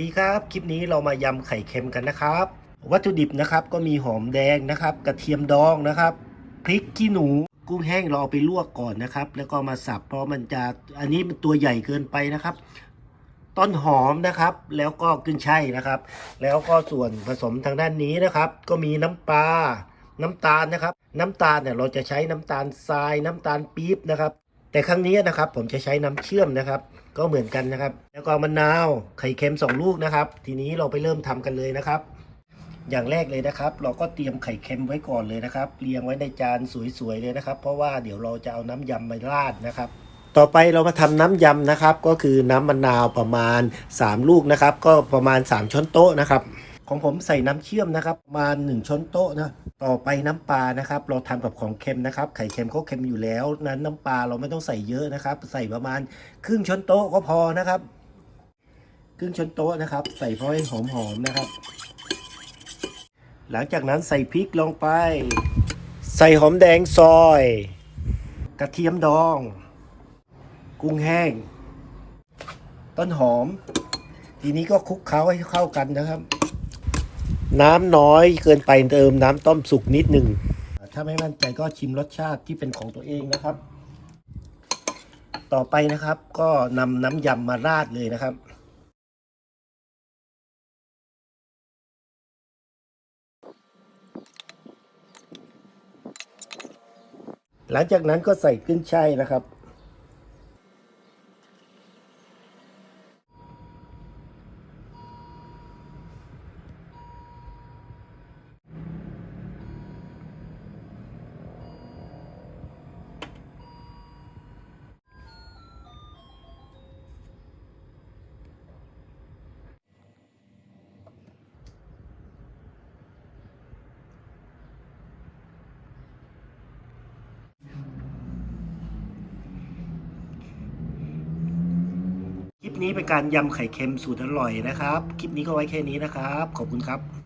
ดีครับ คลิปนี้เรามายำไข่เค็มกันนะครับ วัตถุดิบนะครับก็มีหอมแดงนะครับ กระเทียมดองนะครับพริกขี้หนู กุ้งแห้งเราเอาไปลวกก่อนนะครับ แล้วก็มาสับเพราะมันจะอันนี้มันตัวใหญ่เกินไปนะครับ ต้นหอมนะครับ แล้วก็ขึ้นช่ายนะครับ แล้วก็ส่วนผสมทางด้านนี้นะครับ ก็มีน้ำปลาน้ำตาลนะครับ น้ำตาลเนี่ยเราจะใช้น้ำตาลทรายน้ำตาลปี๊บนะครับ แต่ครั้งนี้นะครับผมจะใช้น้ำเชื่อมนะครับ ก็เหมือนกันนะครับ แล้วก็มะนาวไข่เค็มสองลูกนะครับ ทีนี้เราไปเริ่มทำกันเลยนะครับ อย่างแรกเลยนะครับ เราก็เตรียมไข่เค็มไว้ก่อนเลยนะครับเรียงไว้ในจานสวยๆเลยนะครับ เพราะว่าเดี๋ยวเราจะเอาน้ำยำมาราดนะครับต่อไปเรามาทำน้ำยำนะครับ ก็คือน้ำมะนาวประมาณ 3 ลูกนะครับ ก็ประมาณ 3 ช้อนโต๊ะนะครับ ของผมใส่น้ำเชื่อมนะครับประมาณ1ช้อนโต๊ะนะต่อไปน้ำปลานะครับ เราทำกับของเค็มนะครับ ไข่เค็มเขาเค็มอยู่แล้ว นั้นน้ำปลาเราไม่ต้องใส่เยอะนะครับ ใส่ประมาณครึ่งช้อนโต๊ะก็พอนะครับครึ่งช้อนโต๊ะนะครับ ใส่พราะให้หอมๆนะครับ หลังจากนั้นใส่พริกลงไป ใส่หอมแดงซอย กระเทียมดอง กุ้งแห้ง ต้นหอม ทีนี้ก็คลุกเคล้าให้เข้ากันนะครับ น้ำน้อยเกินไปเติมน้ำต้มสุกนิดหนึ่งถ้าไม่มั่นใจก็ชิมรสชาติที่เป็นของตัวเองนะครับ ต่อไปนะครับก็นำน้ำยำมาราดเลยนะครับหลังจากนั้นก็ใส่ขึ้นช่ายนะครับ ลิปนี้เป็นการยำไข่เค็มสูตรอร่อยนะครับ คลิปนี้ก็ไว้แค่นี้นะครับ ขอบคุณครับ